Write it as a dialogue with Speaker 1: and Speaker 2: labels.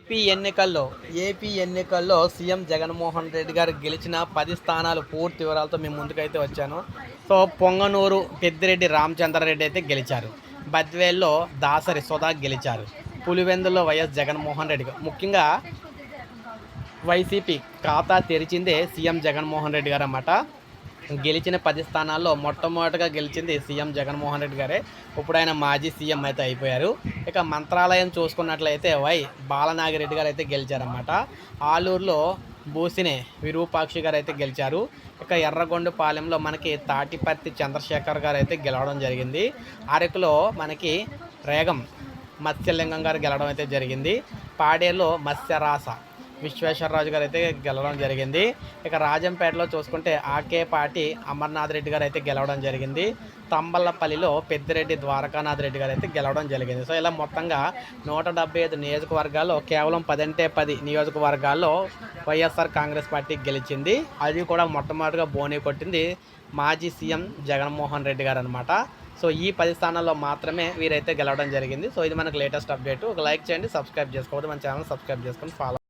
Speaker 1: AP ఎన్నికల్లో AP ఎన్నికల్లో CM Jaganmohan Reddy గారు గెలిచిన పది స్థానాలు పూర్తి వివరాలతో మేము ముందుకైతే వచ్చాను. సో పొంగనూరు పెద్దిరెడ్డి రామచంద్రారెడ్డి అయితే గెలిచారు. బద్వేల్లో దాసరి సుధా గెలిచారు. పులివెందులో వైఎస్ జగన్మోహన్ రెడ్డి గారు. ముఖ్యంగా వైసీపీ ఖాతా తెరిచిందే సీఎం జగన్మోహన్ రెడ్డి గారు అన్నమాట. గెలిచిన పది స్థానాల్లో మొట్టమొదటిగా గెలిచింది సీఎం జగన్మోహన్ రెడ్డి గారే. ఇప్పుడు ఆయన మాజీ సీఎం అయితే అయిపోయారు. ఇక మంత్రాలయం చూసుకున్నట్లయితే వై బాలనాగిరెడ్డి గారు అయితే గెలిచారన్నమాట. ఆలూరులో బూసినే విరూపాక్షి గారు అయితే గెలిచారు. ఇక ఎర్రగొండపాలెంలో మనకి తాటిపర్తి చంద్రశేఖర్ గారు అయితే గెలవడం జరిగింది. అరకులో మనకి రేగం మత్స్యలింగం గారు గెలవడం అయితే జరిగింది. పాడేలో మత్స్యరాస విశ్వేశ్వరరాజు గారు అయితే గెలవడం జరిగింది. ఇక రాజంపేటలో చూసుకుంటే ఆకేపాటి అమర్నాథ్ రెడ్డి గారు అయితే గెలవడం జరిగింది. తంబల్లపల్లిలో పెద్దిరెడ్డి ద్వారకానాథ్ రెడ్డి గారు అయితే గెలవడం జరిగింది. సో ఇలా మొత్తంగా నూట డెబ్బై ఐదు నియోజకవర్గాల్లో కేవలం పదంటే పది నియోజకవర్గాల్లో వైఎస్ఆర్ కాంగ్రెస్ పార్టీ గెలిచింది. అది కూడా మొట్టమొదటిగా బోని కొట్టింది మాజీ సీఎం జగన్మోహన్ రెడ్డి గారు అనమాట సో ఈ పది స్థానాల్లో మాత్రమే వీరైతే గెలవడం జరిగింది. సో ఇది మనకు లేటెస్ట్ అప్డేట్. ఒక లైక్ చేయండి సబ్స్క్రైబ్ చేసుకోవద్దు. మన ఛానల్ సబ్స్క్రైబ్ చేసుకొని ఫాలో